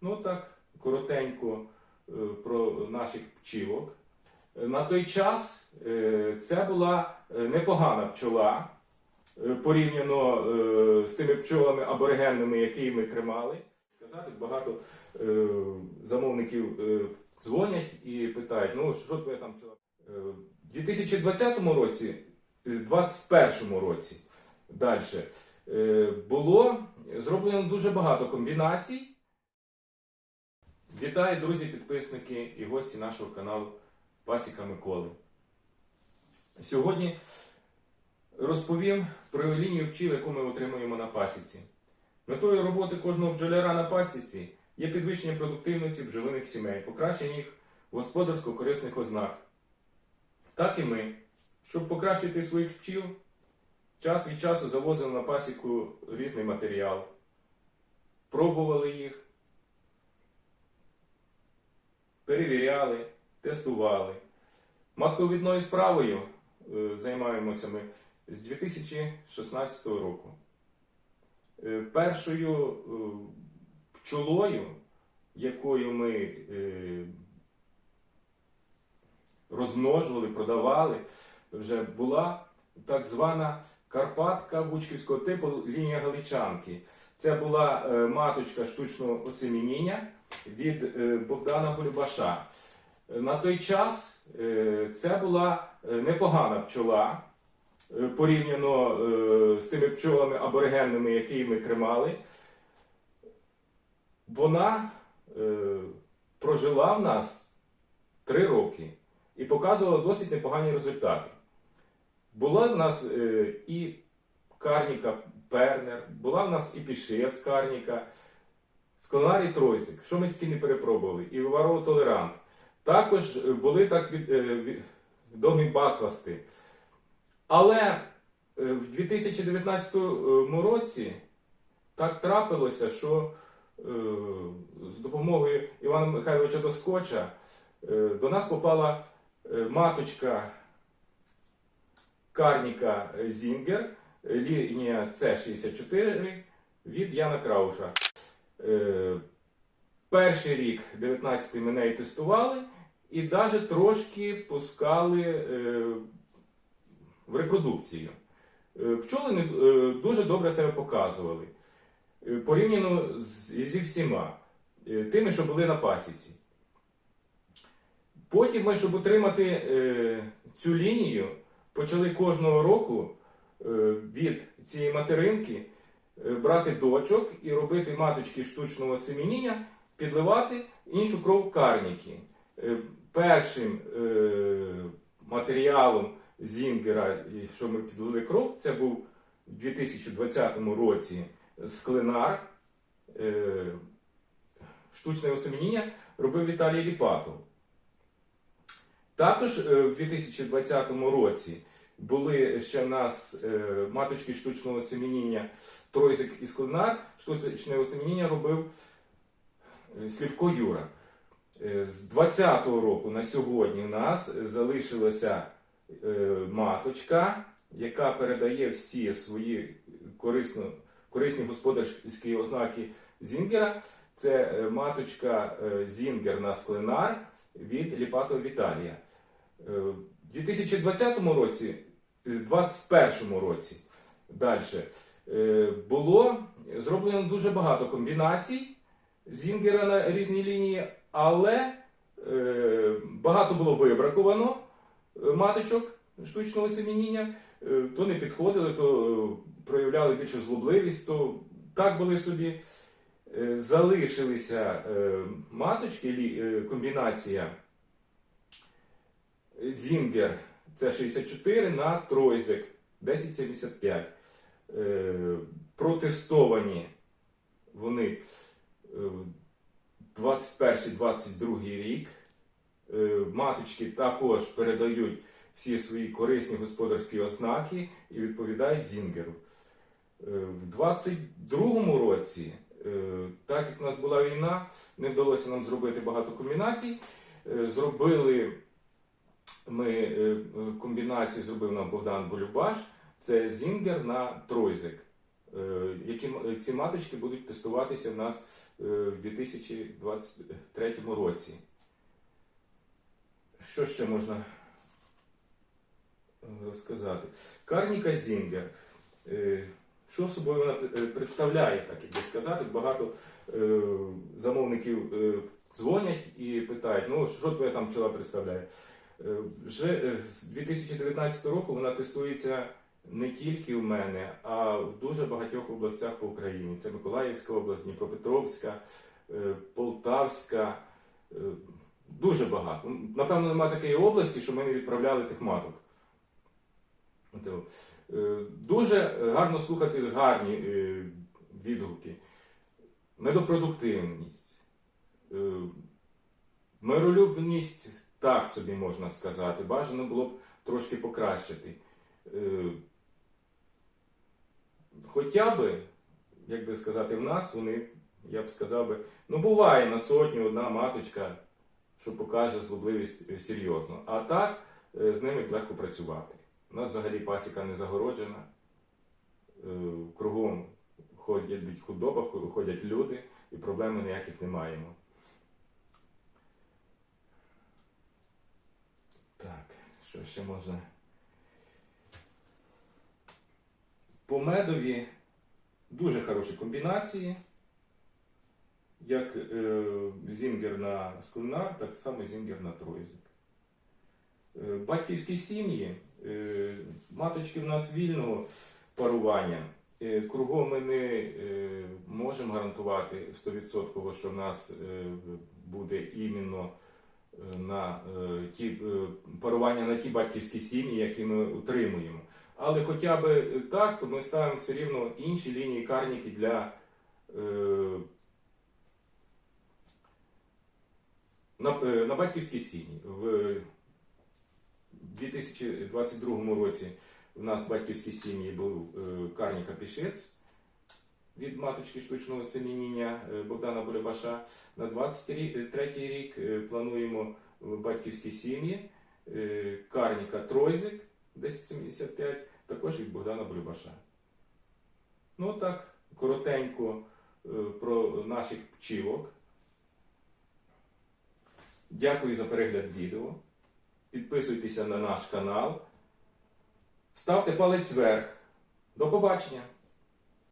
Ну так, коротенько е, про наших пчілок. Е, На той час це була е, непогана пчола порівняно з тими пчолами аборигенними, які ми тримали. Сказати, багато замовників дзвонять і питають, ну що твоя там пчола? У 2020 році, е, 2021 році далі було зроблено дуже багато комбінацій. Вітаю, друзі, підписники і гості нашого каналу Пасіка Миколи. Сьогодні розповім про лінію пчіл, яку ми отримуємо на пасіці. Метою роботи кожного бджоляра на пасіці є підвищення продуктивності бджолиних сімей, покращення їх господарсько-корисних ознак. Так і ми, щоб покращити своїх пчіл, час від часу завозили на пасіку різний матеріал, пробували їх, перевіряли, тестували. Матковідною справою е, займаємося ми з 2016 року. Е, Першою е, пчолою, якою ми розмножували, продавали, вже була так звана Карпатка Бучківського типу лінія Галичанки. Це була маточка штучного осемініння від е, Богдана Гульбаша. Е, На той час це була е, непогана пчола е, порівняно з тими пчолами аборигенними, які ми тримали. Вона прожила в нас три роки і показувала досить непогані результати. Була в нас і карніка Пернер, була в нас і пішець карніка, склонарій Тройзик, що ми тільки не перепробували, і варов толерант. Також е, були так е, відомі баквасти. Але е, в 2019 році так трапилося, що з допомогою Івана Михайловича Доскоча до нас попала маточка Карніка Зінгер, лінія С64 від Яна Крауша. Е, Перший рік, 19-й, ми неї тестували і навіть трошки пускали е, в репродукцію. Е, Пчоли дуже добре себе показували порівняно зі всіма тими, що були на пасіці. Потім ми, щоб отримати цю лінію, почали кожного року від цієї материнки брати дочок і робити маточки штучного семеніння, підливати іншу кров карніки. Е, Першим е, матеріалом Зінгера, що ми підлили кров, це був у 2020 році склинар. Е, штучне осеменіння робив Віталій Ліпатов. Також е, в 2020 році були ще в нас е, маточки штучного семеніння Тройзик і Склинар. Штучне осеменіння робив е, Сліпко Юра. Е, З 2020 року на сьогодні у нас залишилася маточка, яка передає всі свої корисно, корисні господарські ознаки Зінгера. Це маточка Зінгер на склинар від Ліпатова Віталія. В 2020 році, 2021 році. Далі було зроблено дуже багато комбінацій Зінгера на різні лінії, але е, багато було вибраковано е, маточок штучного семеніння, е, то не підходили, то е, проявляли більше злобливість, то так були собі. Е, Залишилися е, маточки, е, комбінація Зінгер це 64 на Тройзик 1075. Е, Протестовані вони е, 21-22 рік. Е, Маточки також передають всі свої корисні господарські ознаки і відповідають Зінгеру. Е, В 22-му році, е, так як в нас була війна, не вдалося нам зробити багато комбінацій. Е, Зробили ми е, е, комбінацію, зробив нам Богдан Болюбаш. Це Зінгер на Тройзик. е, які ці маточки будуть тестуватися в нас в 2023 році. Що ще можна розказати? Карніка Зінгер. Що собою вона представляє, так як би сказати, багато е, замовників е, дзвонять і питають, ну що твоя там пчела представляє? Е, Вже е, з 2019 року вона тестується не тільки в мене, а в дуже багатьох областях по Україні. Це Миколаївська область, Дніпропетровська, е, Полтавська. Дуже багато. Напевно, немає такої області, що ми не відправляли тих маток. Дуже гарно слухати гарні відгуки. Медопродуктивність. Миролюбність, так собі можна сказати. Бажано було б трошки покращити. Е, Хоча би, як би сказати, в нас вони, я б сказав би, ну буває на сотню одна маточка, що покаже злобливість е, серйозно. А так е, з ними легко працювати. У нас взагалі пасіка не загороджена. Кругом ходять худоба, ходять люди, і проблем ніяких не маємо. Так, що ще можна? По медові дуже хороші комбінації. Як е, зінгер на склинар, так само зінгер на тройзик. Е, батьківські сім'ї, е, маточки в нас вільного парування. Е, Кругом ми не е, можемо гарантувати 100%, що в нас е, буде іменно на е, ті е, парування на ті батьківські сім'ї, які ми утримуємо. Але хоча б так, то ми ставимо все рівно інші лінії карніки для е, на, на батьківські сім'ї. В 2022 році у нас в батьківській сім'ї був карніка Пішець від маточки штучного семініння е, Богдана Булебаша. На 23 рік е, плануємо в батьківській сім'ї е, карніка Тройзик 1075, також від Богдана Булебаша. Ну так, коротенько е, про наших пчілок. Дякую за перегляд відео. Підписуйтеся на наш канал. Ставте палець вверх. До побачення!